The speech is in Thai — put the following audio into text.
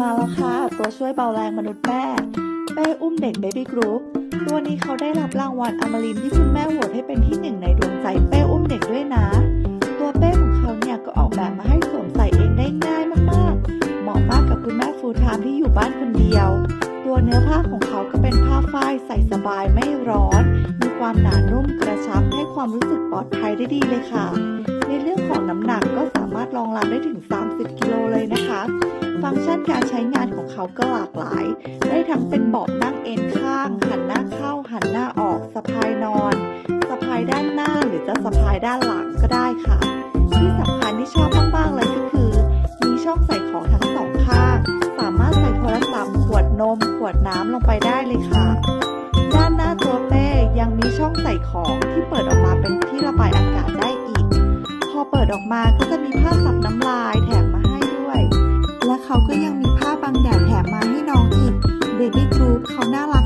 มาแล้วค่ะ ตัวช่วยเบาแรงมนุษย์แม่เป้อุ้มเด็กเบบี้กรุ๊ปตัวนี้เขาได้รับรางวัลอมรินที่คุณแม่โหวตให้เป็นที่หนึ่งในดวงใจเป้อุ้มเด็กด้วยนะ ตัวเป้ของเขาเนี่ยก็ออกแบบมาให้สวมใส่เองได้ง่ายมากๆ เหมาะมากกับคุณแม่ฟูลไทม์ที่อยู่บ้านคนเดียว ตัวเนื้อผ้าของเขาก็เป็นผ้าฝ้ายใส่สบายไม่ร้อน มีความหนานุ่มกระชับให้ความรู้สึกปลอดภัยได้ดีเลยค่ะ ในเรื่องของน้ำหนักก็สามารถรองรับได้ถึง 30 ฟังก์ชันการใช้งานของเขาก็หลากหลาย ได้ทั้งเป็นเบาะนั่งเอนข้าง หันหน้าเข้า หันหน้าออกสะพายนอนสะพายด้านหน้าหรือจะสะพายด้านหลังก็ได้ค่ะ ที่สำคัญที่ชอบมากๆเลยก็คือ มีช่องใส่ของทั้งสองข้าง สามารถใส่โทรศัพท์ขวดนม ขวดน้ำลงไปได้เลยค่ะ ด้านหน้าตัวเป้ยังมีช่องใส่ของที่เปิดออกมาเป็นที่ระบายอากาศได้อีก พอเปิดออกมาก็จะมีผ้าซับน้ำลายแถม บังแดดแถมมาให้น้องอีก Baby Group เขาน่ารัก